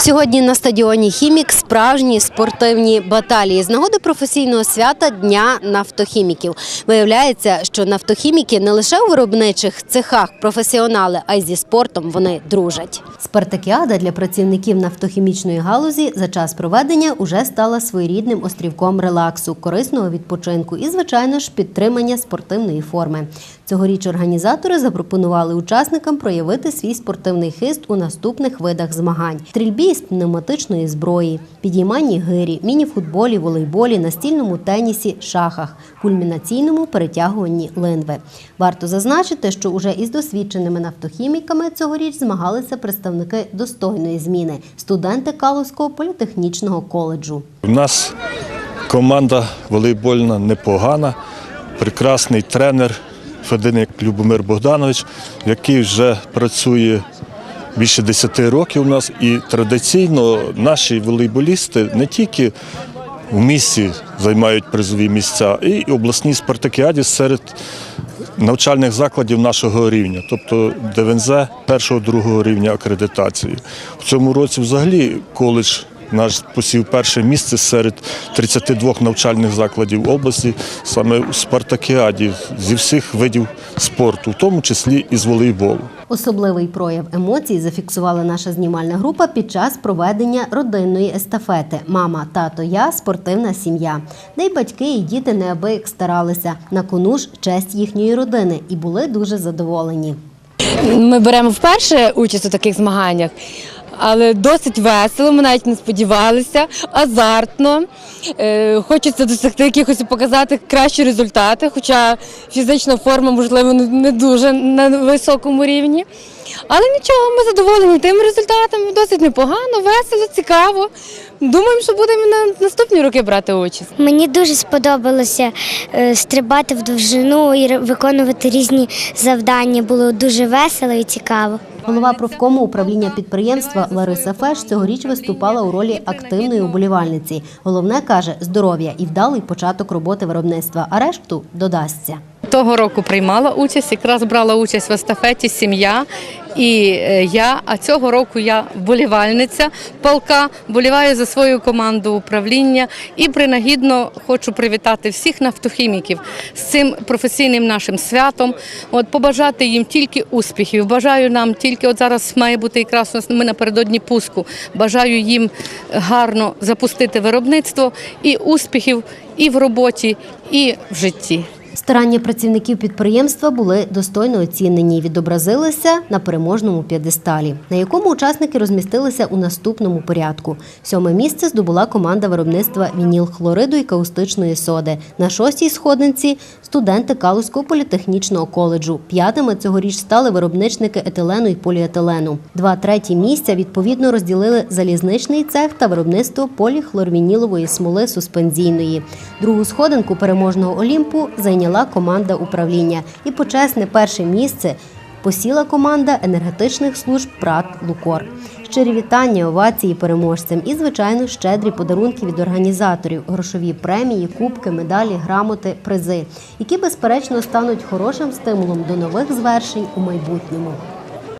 Сьогодні на стадіоні Хімік справжні спортивні баталії з нагоди професійного свята Дня нафтохіміків. Виявляється, що нафтохіміки не лише у виробничих цехах професіонали, а й зі спортом вони дружать. Спартакіада для працівників нафтохімічної галузі за час проведення уже стала своєрідним острівком релаксу, корисного відпочинку і, звичайно ж, підтримання спортивної форми. Цьогоріч організатори запропонували учасникам проявити свій спортивний хист у наступних видах змагань: стрільбі з пневматичної зброї, підійманні гирі, мініфутболі, волейболі, настільному тенісі, шахах, кульмінаційному перетягуванні линви. Варто зазначити, що уже із досвідченими нафтохіміками цьогоріч змагалися представники достойної зміни студенти Калузького політехнічного коледжу. У нас команда волейбольна непогана, прекрасний тренер Фединик Любомир Богданович, який вже працює більше 10 років у нас. І традиційно наші волейболісти не тільки в місті займають призові місця, і обласній спартакіаді серед навчальних закладів нашого рівня, тобто ДВНЗ першого-другого рівня акредитації. В цьому році взагалі коледж наш посів перше місце серед 32 навчальних закладів області, саме у спартакіаді зі всіх видів спорту, в тому числі і з волейболу. Особливий прояв емоцій зафіксувала наша знімальна група під час проведення родинної естафети Мама, тато, я спортивна сім'я, де й батьки і діти неабияк старалися на кону ж честь їхньої родини і були дуже задоволені. Ми беремо вперше участь у таких змаганнях, але досить весело. Ми навіть не сподівалися, азартно. Е, Хочеться досягти якихось показати кращі результати, хоча фізична форма, можливо, не дуже на високому рівні. Але нічого, ми задоволені тим результатом. Досить непогано, весело, цікаво. Думаємо, що будемо на наступні роки брати участь. Мені дуже сподобалося е, стрибати в довжину і виконувати різні завдання. Було дуже весело і цікаво. Голова профкому управління підприємства Лариса Феш цьогоріч виступала у ролі активної уболівальниці. Головне каже здоров'я і вдалий початок роботи виробництва, а решту додасться. Того року приймала участь, якраз брала участь в естафеті сім'я і е, я. А цього року я вболівальниця полка, вболіваю за свою команду управління і принагідно хочу привітати всіх нафтохіміків з цим професійним нашим святом. От побажати їм тільки успіхів. Бажаю нам тільки от зараз має бути якраз ми напередодні пуску. Бажаю їм гарно запустити виробництво і успіхів і в роботі, і в житті. Старання працівників підприємства були достойно оцінені і відобразилися на переможному п'єдесталі, на якому учасники розмістилися у наступному порядку. Сьоме місце здобула команда виробництва вінілхлориду і каустичної соди. На шостій сходинці студенти Калузького політехнічного коледжу. П'ятими цьогоріч стали виробничники етилену і поліетилену. Два треті місця відповідно розділили залізничний цех та виробництво поліхлорвінілової смоли суспензійної. Другу сходинку переможного Олімпу зайняла команда управління. І почесне перше місце посіла команда енергетичних служб ПРАТ Лукор. Щирі вітання, овації переможцям і, звичайно, щедрі подарунки від організаторів, грошові премії, кубки, медалі, грамоти, призи, які безперечно стануть хорошим стимулом до нових звершень у майбутньому.